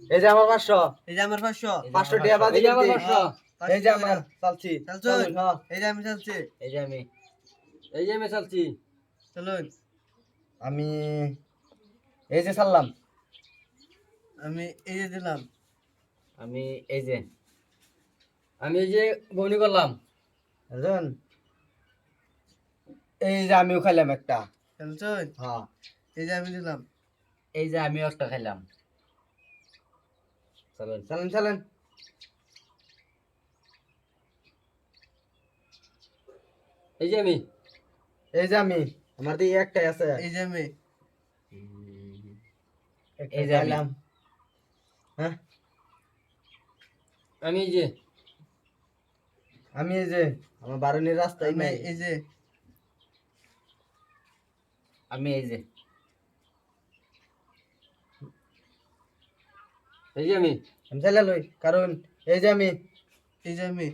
এই যে আমার পাঁচশো এই যে আমার পাঁচশো পাঁচশো বাদ এই যে আমার পাঁচশো এই যে আমার চালছি চালছো? চলুন, হ্যাঁ। এই যে আমি চালছি এই যে আমি এই যে আমি চালছি চলুন আমি এই যে চাললাম আমি এই যে দিলাম আমি এই যে আমি এই যে বউনি করলাম এই যে আমিও খাইলাম একটা চলছুন হ্যাঁ এই যে আমি দিলাম এই যে আমি একটা খাইলাম চলুন চালেন চালেন। এই যে আমি। এই যে আমি আমার দিয়ে একটাই আছে। এই যে আমি। এই যে আমি। খাইলাম হ্যাঁ? আমি এই যে। আমি এই যে আমার বারুনির রাস্তায় নাই। এই যে। আমি এই যে। এই যে আমি আমি চাইলে লই কারণ এই যে আমি এই যে আমি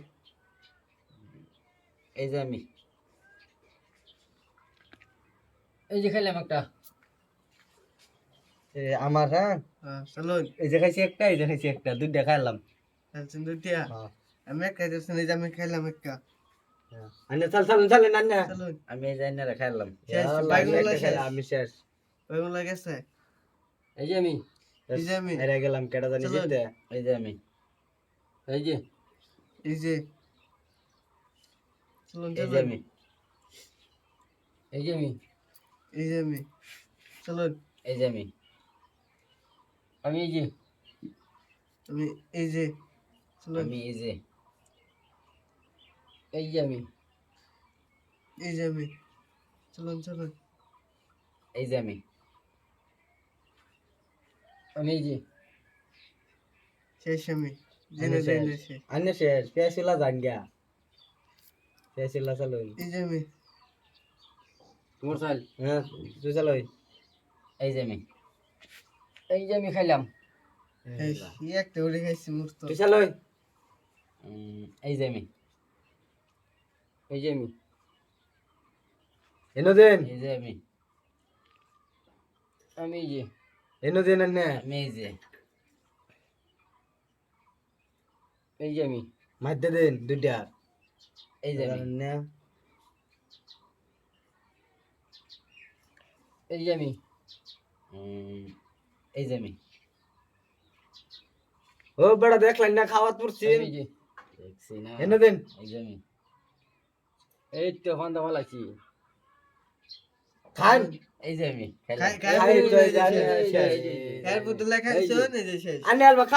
এই যে আমি এই যে খাইলাম একটা আমার হ্যাঁ হ্যাঁ, চলুন এই যে খাইছি একটা এই যে খাইছি একটা দুইটা খাইলাম চালছেন দুইটা হ্যাঁ আমি এক খাইতেছেন এই যে আমি খাইলাম একটা আন্না চাল চালেন চালেন আন্না চলুন আমি এই যে আইনারে খাইলাম শেষ, আল্লাহ, বাইগুলো আমি শেষ। আমি লাগেছে এই যে আমি এই যে আমি। হেরে গেলাম কেটা জানি চলুন। এই যে আমি। এই যে। এই যে। চলুন এই যে আমি। এই যে আমি। এই যে আমি। চলুন। এই যে আমি। আমি এই যে। আমি এই যে। চলুন। আমি এই যে। এই যে আমি। এই যে আমি। চলুন চলুন। এই যে আমি। আমি এই যে। শেষ আমি জেনে। জেনে শেষ। আন্না শেষ পেঁয়াশিলা জান গিয়া পেঁয়াশিলা চালুন এই যে আমি। তোমার চাল? হ্যাঁ তুই চালুই। এই যে আমি। এই যে আমি খাইলাম। এই একটা উড়ে খাইছি মূর্ত। তুই উম, এই যে আমি। এই যে আমি। এনো দেন। এই যে আমি। আমি যে। এনো দেন আন্না আমি এই যে আমি মাইতে দেন দুইটা এই যে আমি আন্না এই যে আমি উম, এই যে আমি ও বড় দেখলেন না খাওয়াত পড়ছি আমি এই যে দেখছি না। এনো দেন এই যে আমি এই তো ফান্দা মালাছি খান এই যে আমি খাই খাই খাই তো জানি। খাই বদলে খাইছো এই যে শেষ আন্না আলবা খা